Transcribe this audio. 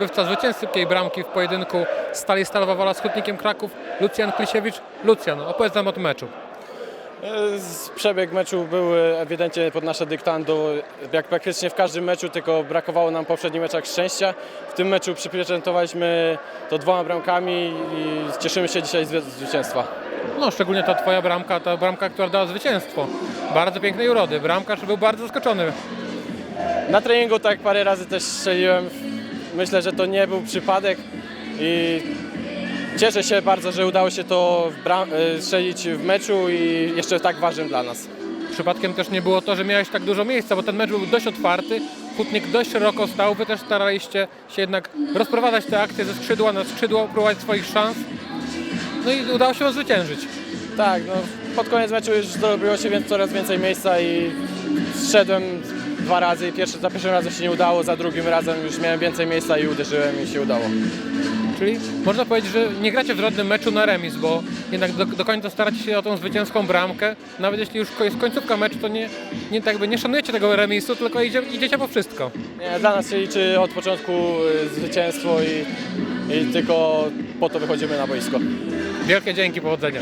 Zdobywca zwycięskiej bramki w pojedynku Stali Stalowa Wola z Hutnikiem Kraków, Lucjan Klisiewicz. Lucjan, opowiedz nam o tym meczu. E, Przebieg meczu był ewidentnie pod nasze dyktando, jak praktycznie w każdym meczu, tylko brakowało nam w poprzednich meczach szczęścia. W tym meczu przypieczętowaliśmy to dwoma bramkami i cieszymy się dzisiaj z zwy- zwycięstwa. No, szczególnie ta twoja bramka, ta bramka, która dała zwycięstwo. Bardzo pięknej urody. Bramkarz był bardzo zaskoczony. Na treningu tak parę razy też strzeliłem. Myślę, że to nie był przypadek i cieszę się bardzo, że udało się to w e, strzelić w meczu i jeszcze tak ważnym dla nas. Przypadkiem też nie było to, że miałeś tak dużo miejsca, bo ten mecz był dość otwarty. Hutnik dość szeroko stał. Wy też staraliście się jednak rozprowadzać te akcje ze skrzydła na skrzydło, próbować swoich szans. No i udało się zwyciężyć. Tak, no, pod koniec meczu już zrobiło się więc coraz więcej miejsca i zszedłem dwa razy. Pierwszy, za pierwszym razem się nie udało, za drugim razem już miałem więcej miejsca i uderzyłem i się udało. Czyli można powiedzieć, że nie gracie w żadnym meczu na remis, bo jednak do, do końca staracie się o tą zwycięską bramkę. Nawet jeśli już jest końcówka meczu, to nie, nie, tak jakby nie szanujecie tego remisu, tylko idzie, idziecie po wszystko. Nie, dla nas się liczy od początku y, zwycięstwo i, i tylko po to wychodzimy na boisko. Wielkie dzięki, powodzenia.